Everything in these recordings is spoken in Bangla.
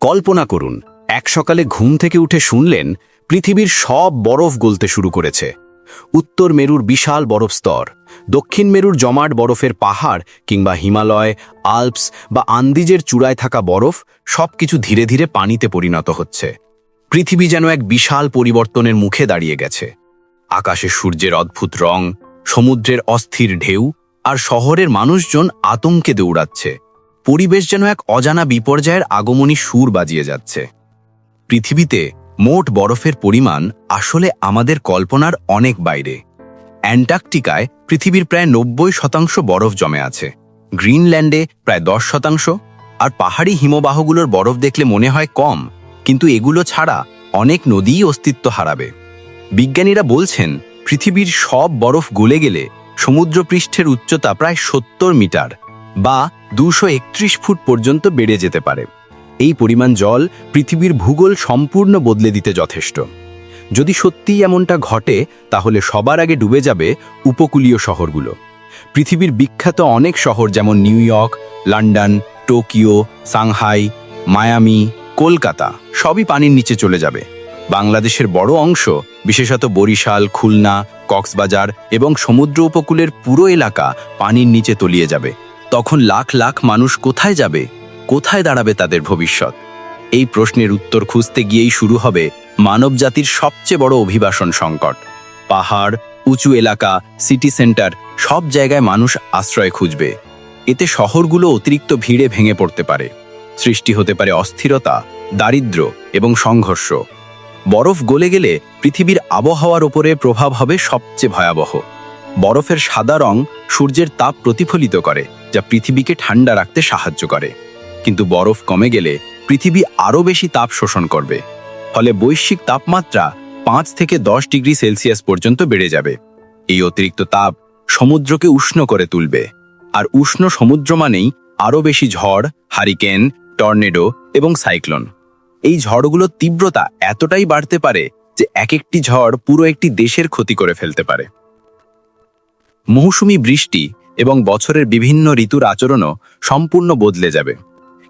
কল্পনা করুন, এক সকালে ঘুম থেকে উঠে শুনলেন, পৃথিবীর সব বরফ গলতে শুরু করেছে। উত্তর মেরুর বিশাল বরফ স্তর, দক্ষিণ মেরুর জমাট বরফের পাহাড় কিংবা হিমালয়, আল্পস বা আন্দিজের চূড়ায় থাকা বরফ সবকিছু ধীরে ধীরে পানিতে পরিণত হচ্ছে। পৃথিবী যেন এক বিশাল পরিবর্তনের মুখে দাঁড়িয়ে গেছে। আকাশে সূর্যের অদ্ভুত রং, সমুদ্রের অস্থির ঢেউ আর শহরের মানুষজন আতঙ্কে দৌড়াচ্ছে। পরিবেশ যেন এক অজানা বিপর্যয়ের আগমনী সুর বাজিয়ে যাচ্ছে। পৃথিবীতে মোট বরফের পরিমাণ আসলে আমাদের কল্পনার অনেক বাইরে। অ্যান্টার্কটিকায় পৃথিবীর প্রায় নব্বই শতাংশ বরফ জমে আছে। গ্রিনল্যান্ডে প্রায় দশ শতাংশ, আর পাহাড়ি হিমবাহগুলোর বরফ দেখলে মনে হয় কম, কিন্তু এগুলো ছাড়া অনেক নদীই অস্তিত্ব হারাবে। বিজ্ঞানীরা বলছেন, পৃথিবীর সব বরফ গলে গেলে সমুদ্রপৃষ্ঠের উচ্চতা প্রায় সত্তর মিটার। বা দুশো ফুট পর্যন্ত বেড়ে যেতে পারে। এই পরিমাণ জল পৃথিবীর ভূগোল সম্পূর্ণ বদলে দিতে যথেষ্ট। যদি সত্যিই এমনটা ঘটে, তাহলে সবার আগে ডুবে যাবে উপকূলীয় শহরগুলো। পৃথিবীর বিখ্যাত অনেক শহর যেমন New York, London, Tokyo, Shanghai, Miami, Kolkata, সবই পানির নিচে চলে যাবে। বাংলাদেশের বড় অংশ, বিশেষত বরিশাল, খুলনা, কক্সবাজার এবং সমুদ্র উপকূলের পুরো এলাকা পানির নিচে তলিয়ে যাবে। তখন লাখ লাখ মানুষ কোথায় যাবে, কোথায় দাঁড়াবে তাদের ভবিষ্যৎ? এই প্রশ্নের উত্তর খুঁজতে গিয়েই শুরু হবে মানবজাতির সবচেয়ে বড় অভিবাসন সংকট। পাহাড়, উঁচু এলাকা, সিটি সেন্টার, সব জায়গায় মানুষ আশ্রয় খুঁজবে। এতে শহরগুলো অতিরিক্ত ভিড়ে ভেঙে পড়তে পারে। সৃষ্টি হতে পারে অস্থিরতা, দারিদ্র এবং সংঘর্ষ। বরফ গলে গেলে পৃথিবীর আবহাওয়ার ওপরে প্রভাব হবে সবচেয়ে ভয়াবহ। বরফের সাদা রং সূর্যের তাপ প্রতিফলিত করে, যা পৃথিবীকে ঠান্ডা রাখতে সাহায্য করে। কিন্তু বরফ কমে গেলে পৃথিবী আরও বেশি তাপ শোষণ করবে। ফলে বৈশ্বিক তাপমাত্রা পাঁচ থেকে দশ ডিগ্রি সেলসিয়াস পর্যন্ত বেড়ে যাবে। এই অতিরিক্ত তাপ সমুদ্রকে উষ্ণ করে তুলবে। আর উষ্ণ সমুদ্র মানেই আরও বেশি ঝড়, হারিকেন, টর্নেডো এবং সাইক্লোন। এই ঝড়গুলোর তীব্রতা এতটাই বাড়তে পারে যে এক একটি ঝড় পুরো একটি দেশের ক্ষতি করে ফেলতে পারে। মৌসুমি বৃষ্টি এবং বছরের বিভিন্ন ঋতুর আচরণও সম্পূর্ণ বদলে যাবে।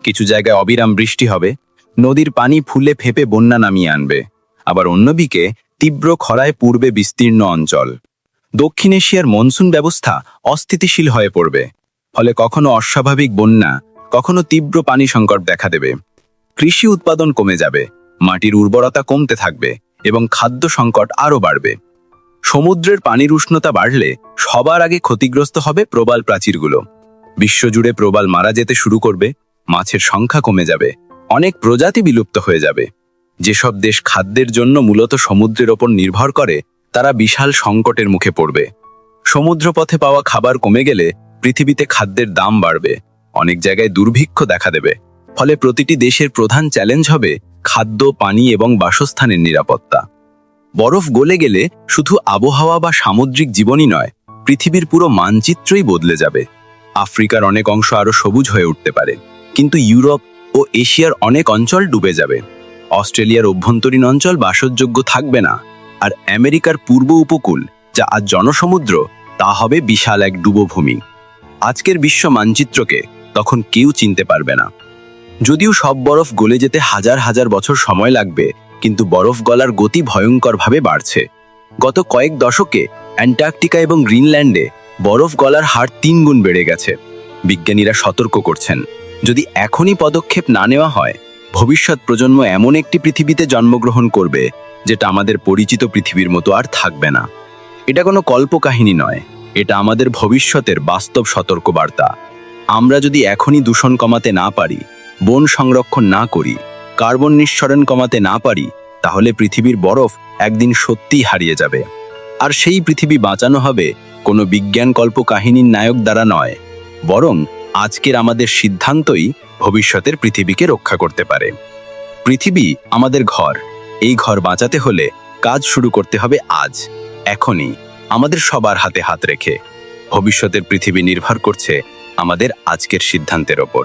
কিছু জায়গায় অবিরাম বৃষ্টি হবে, নদীর পানি ফুলে ফেপে বন্যা নামিয়ে আনবে। আবার অন্যদিকে তীব্র খরায় পূর্বে বিস্তীর্ণ অঞ্চল। দক্ষিণ এশিয়ার মনসুন ব্যবস্থা অস্থিতিশীল হয়ে পড়বে, ফলে কখনো অস্বাভাবিক বন্যা, কখনো তীব্র পানি সংকট দেখা দেবে। কৃষি উৎপাদন কমে যাবে, মাটির উর্বরতা কমতে থাকবে এবং খাদ্য সংকট আরও বাড়বে। সমুদ্রের পানির উষ্ণতা বাড়লে সবার আগে ক্ষতিগ্রস্ত হবে প্রবাল প্রাচীরগুলো। বিশ্বজুড়ে প্রবাল মারা যেতে শুরু করবে, মাছের সংখ্যা কমে যাবে, অনেক প্রজাতি বিলুপ্ত হয়ে যাবে। যেসব দেশ খাদ্যের জন্য মূলত সমুদ্রের ওপর নির্ভর করে, তারা বিশাল সংকটের মুখে পড়বে। সমুদ্রপথে পাওয়া খাবার কমে গেলে পৃথিবীতে খাদ্যের দাম বাড়বে, অনেক জায়গায় দুর্ভিক্ষ দেখা দেবে। ফলে প্রতিটি দেশের প্রধান চ্যালেঞ্জ হবে খাদ্য, পানি এবং বাসস্থানের নিরাপত্তা। বরফ গলে গেলে শুধু আবহাওয়া বা সামুদ্রিক জীবনই নয়, পৃথিবীর পুরো মানচিত্রই বদলে যাবে। আফ্রিকার অনেক অংশ আরও সবুজ হয়ে উঠতে পারে, কিন্তু ইউরোপ ও এশিয়ার অনেক অঞ্চল ডুবে যাবে। অস্ট্রেলিয়ার অভ্যন্তরীণ অঞ্চল বাসযোগ্য থাকবে না, আর আমেরিকার পূর্ব উপকূল, যা আজ জনসমুদ্র, তা হবে বিশাল এক ডুবোভূমি। আজকের বিশ্ব মানচিত্রকে তখন কেউ চিনতে পারবে না। যদিও সব বরফ গলে যেতে হাজার হাজার বছর সময় লাগবে কিন্তু বরফ গলার গতি ভয়ঙ্করভাবে বাড়ছে। গত কয়েক দশকে অ্যান্টার্কটিকা এবং গ্রিনল্যান্ডে বরফ গলার হার তিন গুণ বেড়ে গেছে। বিজ্ঞানীরা সতর্ক করছেন, যদি এখনই পদক্ষেপ না নেওয়া হয়, ভবিষ্যৎ প্রজন্ম এমন একটি পৃথিবীতে জন্মগ্রহণ করবে, যেটা আমাদের পরিচিত পৃথিবীর মতো আর থাকবে না। এটা কোনো কল্পকাহিনী নয়, এটা আমাদের ভবিষ্যতের বাস্তব সতর্কবার্তা। আমরা যদি এখনই দূষণ কমাতে না পারি, বন সংরক্ষণ না করি কার্বন নিঃসরণ কমাতে না পারি, তাহলে পৃথিবীর বরফ একদিন সত্যিই হারিয়ে যাবে। আর সেই পৃথিবী বাঁচানো হবে কোনো বিজ্ঞান কল্প কাহিনীর নায়ক দ্বারা নয়, বরং আজকের আমাদের সিদ্ধান্তই ভবিষ্যতের পৃথিবীকে রক্ষা করতে পারে। পৃথিবী আমাদের ঘর, এই ঘর বাঁচাতে হলে কাজ শুরু করতে হবে আজ, এখনই, আমাদের সবার হাতে হাত রেখে। ভবিষ্যতের পৃথিবী নির্ভর করছে আমাদের আজকের সিদ্ধান্তের ওপর।